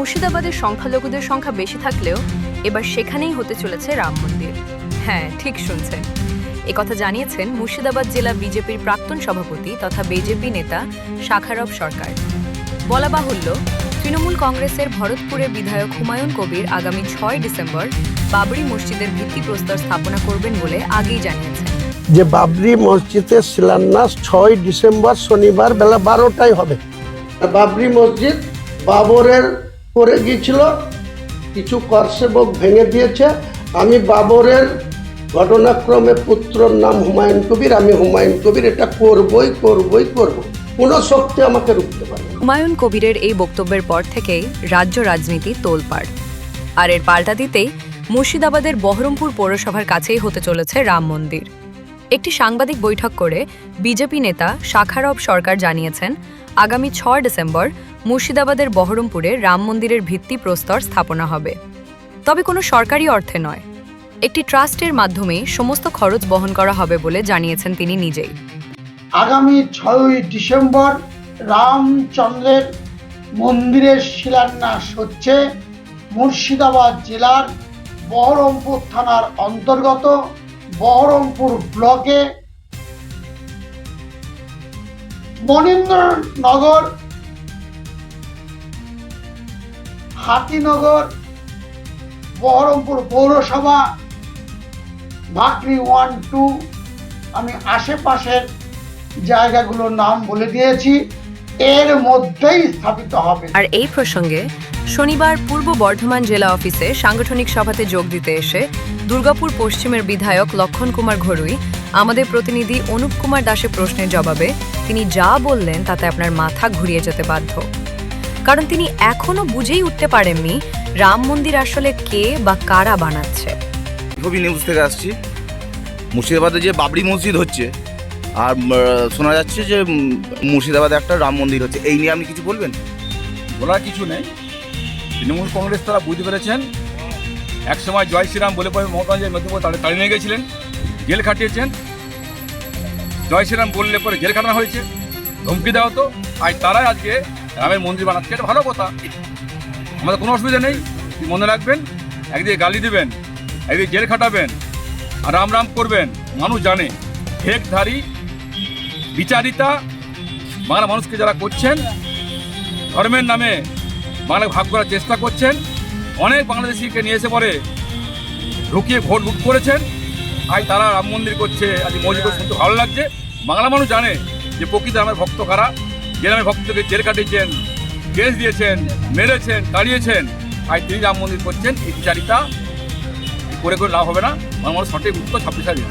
মুর্শিদাবাদের সংখ্যালঘুদের সংখ্যা বেশি থাকলেও এবার সেখানেই হতে চলেছে রাম মন্দির। হ্যাঁ ঠিক শুনছেন। একথা জানিয়েছেন মুর্শিদাবাদ জেলা বিজেপির প্রাক্তন সভাপতি তথা বিজেপি নেতা শাখারব সরকার। বলা বাহুল্য, তৃণমূল কংগ্রেসের ভরতপুরের বিধায়ক হুমায়ুন কবির আগামী ছয় ডিসেম্বর বাবরি মসজিদের ভিত্তিপ্রস্তর স্থাপনা করবেন বলে আগেই জানিয়েছেন। যে বাবরি মসজিদের শিলান্যাস ছয় ডিসেম্বর শনিবার বেলা বারোটায় হবে। বাবরি মসজিদ বাবরের করে গিয়েছিল, কিছু করসেবক ভেঙে দিয়েছে। আমি বাবরের ঘটনাক্রমে পুত্রর নাম হুমায়ুন কবির, আমি হুমায়ুন কবির, এটা করবই করবই করব কোনো শক্তি আমাকে রুখতে পারবে না। হুমায়ুন কবিরের এই বক্তব্যের পর থেকেই রাজ্য রাজনীতি তোলপাড়। আর এর পাল্টা দিতেই মুর্শিদাবাদের বহরমপুর পৌরসভার কাছেই হতে চলেছে রাম মন্দির। একটি সাংবাদিক বৈঠক করে বিজেপি নেতা শাখারব সরকার জানিয়েছেন, আগামী ছয় ডিসেম্বর মুর্শিদাবাদের বহরমপুরে রাম মন্দিরের ভিত্তি প্রস্তর স্থাপনা হবে। তবে কোনো সরকারি অর্থে নয়। একটি ট্রাস্টের মাধ্যমে সমস্ত খরচ বহন করা হবে বলে জানিয়েছেন তিনি নিজেই। আগামী ছয়ই ডিসেম্বর রামচন্দ্রের মন্দিরের শিলান্যাস হচ্ছে মুর্শিদাবাদ জেলার বহরমপুর থানার অন্তর্গত বহরমপুর ব্লকে মনীন্দ্রনগর হাতিনগর, বহরমপুর পৌরসভা, ভাকরি ওয়ান টু, আমি আশেপাশের জায়গাগুলোর নাম বলে দিয়েছি। এর মধ্যেই স্থাপিত হবে। আর এই প্রসঙ্গে শনিবার পূর্ব বর্ধমান জেলা অফিসে সাংগঠনিক সভাতে যোগ দিতে এসে দুর্গাপুর পশ্চিমের বিধায়ক লক্ষণ কুমার ঘড়ুই আমাদের প্রতিনিধি অনুপ কুমার দাসের প্রশ্নের জবাবে তিনি যা বললেন তাতে আপনার মাথা ঘুরিয়ে যেতে বাধ্য। কারণ তিনি এখনও বুঝেই উঠতে পারেননি রাম মন্দির আসলে কে বা কারা বানাচ্ছে। ছবি নিউজ থেকে আসছি। মুর্শিদাবাদে যে বাবরি মসজিদ হচ্ছে আর শোনা যাচ্ছে যে মুর্শিদাবাদে একটা রাম মন্দির হচ্ছে। এই নিয়ে আপনি কিছু বলবেন? বলার কিছু নেই। তৃণমূল কংগ্রেস তারা বুঝতে পেরেছেন। একসময় জয় শ্রীরাম বলে পরে মমতা যে মেদিনীপুর তাদের তাড়িয়ে নিয়ে গেছিলেন জেল খাটিয়েছেন। জয় শ্রীরাম বললে পরে জেল খাটানো হয়েছে। ধমকি দেওয়া হতো। আর তারাই আজকে রামের মন্দির বানাচ্ছে, এটা ভালো কথা। আমাদের কোনো অসুবিধা নেই মনে রাখবেন, একদিকে গালি দেবেন, একদিকে জেল খাটাবেন, আর রাম রাম করবেন, মানুষ জানে। ফেকধারী বিচারিতা, বাংলা মানুষকে যারা করছেন, ধর্মের নামে বাংলা ভাগ করার চেষ্টা করছেন, অনেক বাংলাদেশিকে নিয়ে এসে পরে ঢুকিয়ে ভোট লুট করেছেন। আজ তারা রাম মন্দির করছে, আজ মসজিদ শুনতে ভালো লাগছে। বাংলা মানুষ জানে যে প্রকৃত আমার ভক্ত কারা। নামে ভক্তকে জেল কাটিয়েছেন, কেস দিয়েছেন, মেরেছেন দাঁড়িয়েছেন আজ তিনি রাম মন্দির করছেন, এই বিচারিতা করে করে লাভ হবে না। আমার সঠিক উত্তর ছাব্বিশ হাজার।